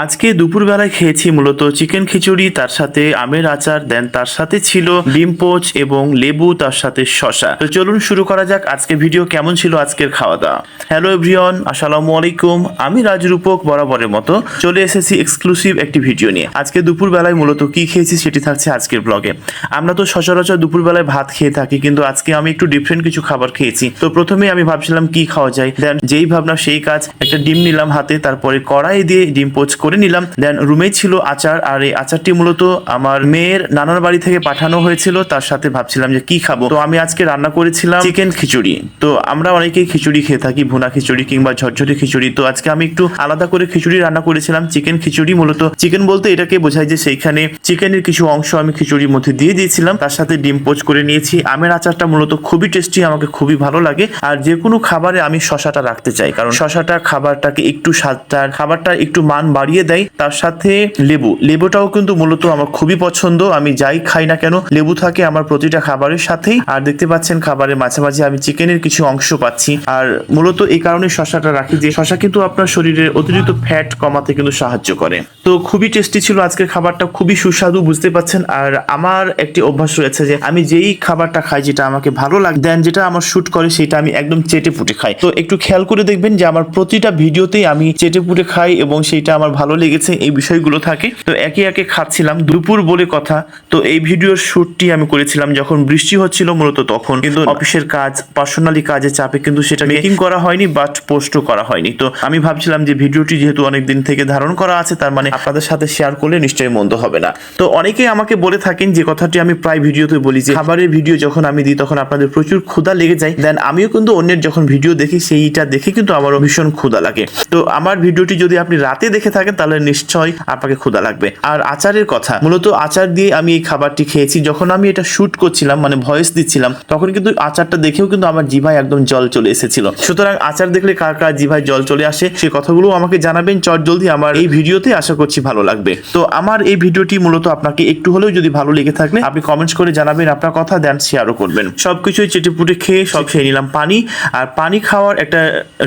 আজকে দুপুরবেলায় খেয়েছি মূলত চিকেন খিচুড়ি, তার সাথে আমের আচার, দেন তার সাথে ছিল ডিম পোচ এবং লেবু, তার সাথে শশা তো চলুন শুরু করা যাক আজকে ভিডিও, কেমন ছিল আজকের খাওয়া দাওয়া হ্যালো এভরিওয়ান আসসালামু আলাইকুম। আমি রাজরূপক বরাবরের মতো চলে এসেছি এক্সক্লুসিভ একটি ভিডিও নিয়ে। আজকে দুপুরবেলায় মূলত কি খেয়েছি সেটি থাকছে আজকের ব্লগে আমরা তো সচরাচর দুপুরবেলায় ভাত খেয়ে থাকি, কিন্তু আজকে আমি একটু ডিফারেন্ট কিছু খাবার খেয়েছি। তো প্রথমে আমি ভাবছিলাম কি খাওয়া যায়, দেন যেই ভাবনা, সেই কাজ, একটা ডিম নিলাম হাতে, তারপরে কড়াই দিয়ে ডিম পোচ করে নিলাম। দেন রুমে ছিল আচার। আর এই আচারটি মূলত আমার মেয়ের নানার বাড়ি থেকে পাঠানো হয়েছিল। তার সাথে ভাবছিলাম যে কি খাব? তো আমি আজকে রান্না করেছিলাম চিকেন খিচুড়ি। তো আমরা অনেকেই খিচুড়ি খেয়ে থাকি, ভুনা খিচুড়ি কিংবা ঝরঝরি খিচুড়ি। তো আজকে আমি একটু আলাদা করে খিচুড়ি রান্না করেছিলাম। চিকেন খিচুড়ি মূলত চিকেন বলতে এটাকে বোঝায় যে সেইখানে চিকেনের কিছু অংশ আমি খিচুড়ির মধ্যে দিয়ে দিয়েছিলাম। তার সাথে ডিম পোচ করে নিয়েছি। আমের আচারটা মূলত খুবই টেস্টি, আমাকে খুবই ভালো লাগে। আর যে কোনো খাবারে আমি শশাটা রাখতে চাই। কারণ শশাটা খাবারটাকে একটু স্বাদটার খাবারটা একটু মান বাড়িয়ে দেয়, তার সাথে লেবু। লেবুটাও কিন্তু মূলত আমার খুবই পছন্দ, আমি যাই খাই না কেন, লেবু থাকে আমার প্রতিটা খাবারের সাথেই। আর দেখতে পাচ্ছেন খাবারের মাঝে মাঝে আমি চিকেনের কিছু অংশ পাচ্ছি। আর মূলত এই কারণে শশাটা রাখি, যে শশা কিন্তু আপনার শরীরের অতিরিক্ত ফ্যাট কমাতে কিন্তু সাহায্য করে। তো খুবই টেস্টি ছিল আজকের খাবারটা, খুবই সুস্বাদু, বুঝতে পাচ্ছেন? আর আমার একটি অভ্যাস রয়েছে যে আমি যেই খাবারটা খাই যেটা আমাকে ভালো লাগে, দেন যেটা আমার শুট করে সেটা আমি একদম চেটে পুটে খাই। তো একটু খেয়াল করে দেখবেন যে আমার প্রতিটা ভিডিওতেই আমি চেটে পুটে খাই এবং সেইটা আমার ভালো লেগেছে, এই বিষয়গুলো থাকে। তো একে একে খাচ্ছিলাম, দুপুর বলে কথা। তো এই ভিডিওর শুটটি আমি করেছিলাম যখন বৃষ্টি হচ্ছিল মূলত তখন। কিন্তু অফিসের কাজ, পার্সোনালি কাজের চাপে কিন্তু সেটা মেকিং করা হয়নি বাট পোস্টও করা হয়নি। তো আমি ভাবছিলাম যে ভিডিওটি যেহেতু অনেক দিন থেকে ধারণ করা আছে, তার মানে আপনাদের সাথে শেয়ার করলে নিশ্চয়ই মন্দ হবে না। তো অনেকেই আমাকে বলে থাকেন যে কথাটি আমি প্রায় ভিডিওতে বলি যে, খাবারের ভিডিও যখন আমি দিই, তখন আপনাদের প্রচুর ক্ষুধা লেগে যায়। দেন আমিও কিন্তু অন্যের যখন ভিডিও দেখি, সেইটা দেখে কিন্তু আমারও ভীষণ ক্ষুধা লাগে। তো আমার ভিডিওটি যদি আপনি রাতে দেখে থাকেন তাহলে নিশ্চয়ই আপনাকে ক্ষুধা লাগবে। আর আচারের কথা, মূলত আচার দিয়ে আমি এই খাবারটি খেয়েছি। যখন আমি এটা শুট করছিলাম মানে ভয়েস দিচ্ছিলাম, তখন কিন্তু আচারটা দেখেও কিন্তু আমার জিভায় একদম জল চলে এসেছিল। সুতরাং আচার দেখলে কার কার জিভায় জল চলে আসে, সে কথাগুলো আমাকে জানাবেন। চট জলদি আমার এই ভিডিওতে আশা করছি ভালো লাগবে। তো আমার এই ভিডিওটি মূলত আপনাকে একটু হলেও যদি ভালো লেগে থাকলে আপনি কমেন্টস করে জানাবেন আপনার কথা দেন শেয়ারও করবেন। সবকিছুই চেটেপুটে খেয়ে সব খেয়ে নিলাম পানি। আর পানি খাওয়ার একটা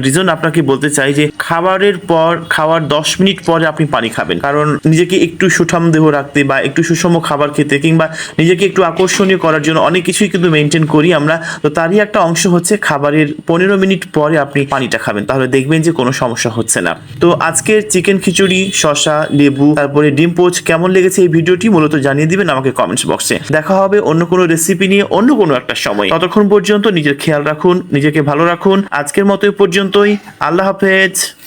রিজন আপনাকে বলতে চাই যে, খাবারের পর, খাওয়ার দশ মিনিট পরে আপনি পানি খাবেন। কারণ নিজেকে একটু সুঠাম দেহ রাখতে বা একটু সুষম খাবার খেতে কিংবা নিজেকে একটু আকর্ষণীয় করার জন্য অনেক কিছুই কিন্তু মেনটেন করি আমরা। তো তারই একটা অংশ হচ্ছে খাবারের পনেরো মিনিট পরে আপনি পানিটা খাবেন। তাহলে দেখবেন যে কোনো সমস্যা হচ্ছে না। তো আজকের চিকেন খিচুড়ি শশা লেবু, তারপরে ডিম পোচ কেমন লেগেছে এই ভিডিওটি মূলত জানিয়ে দিবেন আমাকে কমেন্টস বক্সে দেখা হবে অন্য কোনো রেসিপি নিয়ে অন্য কোনো একটা সময়। ততক্ষণ পর্যন্ত নিজের খেয়াল রাখুন, নিজেকে ভালো রাখুন। আজকের মতো পর্যন্তই। আল্লাহ হাফেজ।